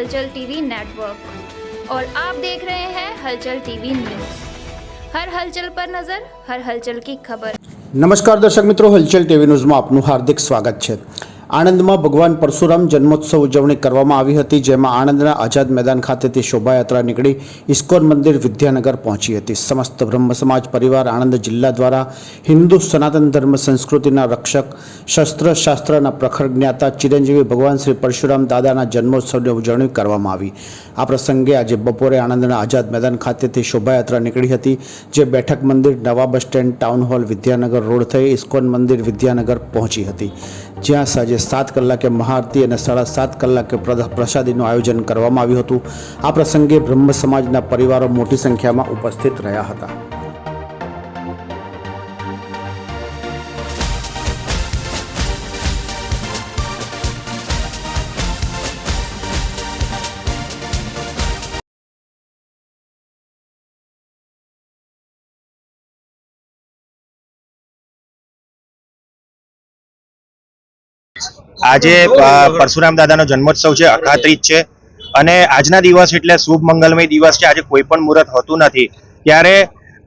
हलचल TV network और आप देख रहे हैं हलचल टीवी न्यूज हर हलचल पर नजर हर हलचल की खबर નમસ્કાર દર્શક મિત્રો હલચલ ટીવી ન્યૂઝમાં આપનું હાર્દિક સ્વાગત છે આણંદમાં ભગવાન પરશુરામ જન્મોત્સવ ઉજવણી કરવામાં આવી હતી, જેમાં આણંદના આઝાદ મેદાન ખાતેથી શોભાયાત્રા નીકળી ઇસ્કોન મંદિર વિદ્યાનગર પહોંચી હતી. સમસ્ત બ્રહ્મ સમાજ પરિવાર આણંદ જિલ્લા દ્વારા હિન્દુ સનાતન ધર્મ સંસ્કૃતિના રક્ષક, શસ્ત્ર શાસ્ત્રના પ્રખર જ્ઞાતા ચિરંજીવી ભગવાન શ્રી પરશુરામ દાદાના જન્મોત્સવની ઉજવણી કરવામાં આવી. આ પ્રસંગે આજે બપોરે આણંદના આઝાદ મેદાન ખાતેથી શોભાયાત્રા નીકળી હતી, જે બેઠક મંદિર નવા bus stand, town hall, Vidyanagar road થઈ ઇસ્કોન મંદિર વિદ્યાનગર પહોંચી હતી. જ્યાં સાંજે સાત કલાકે મહાઆરતી અને સાડા સાત કલાકે પ્ર- પ્રસાદીનું આયોજન કરવામાં આવ્યું હતું. આ પ્રસંગે બ્રહ્મ સમાજના પરિવારો મોટી સંખ્યામાં ઉપસ્થિત રહ્યા હતા. આજે પરશુરામ દાદાનો જન્મોત્સવ છે અખાત્રીજ છે. અને આજના દિવસ એટલે શુભ મંગલમય દિવસ છે આજે કોઈ પણ મુહૂર્ત હોતું નથી. ત્યારે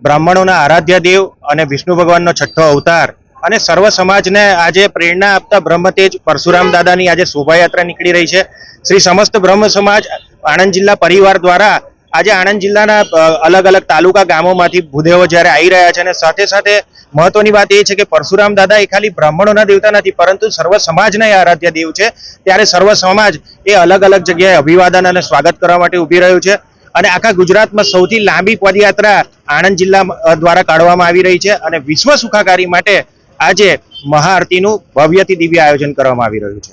બ્રાહ્મણોના આરાધ્ય દેવ અને વિષ્ણુ ભગવાનનો છઠ્ઠો અવતાર અને સર્વ સમાજને આજે પ્રેરણા આપતા બ્રહ્મતેજ પરશુરામ દાદાની આજે શોભાયાત્રા નીકળી રહી છે. શ્રી સમસ્ત બ્રહ્મ સમાજ આણંદ જિલ્લા પરિવાર દ્વારા આજે આણંદ જિલ્લાના અલગ અલગ તાલુકા ગામોમાંથી ભૂદેવો જ્યારે આવી રહ્યા છે અને સાથે સાથે મહત્વની વાત એ છે કે પરશુરામ દાદા એ ખાલી બ્રાહ્મણોના દેવતા નથી, પરંતુ સર્વ સમાજના આરાધ્ય દેવ છે. ત્યારે સર્વ સમાજ એ અલગ અલગ જગ્યાએ અભિવાદન અને સ્વાગત કરવા માટે ઊભી રહ્યું છે અને આખા ગુજરાતમાં સૌથી લાંબી પદયાત્રા આણંદ જિલ્લા દ્વારા કાઢવામાં આવી રહી છે અને વિશ્વ સુખાકારી માટે આજે મહાઆરતીનું ભવ્યથી દિવ્ય આયોજન કરવામાં આવી રહ્યું છે.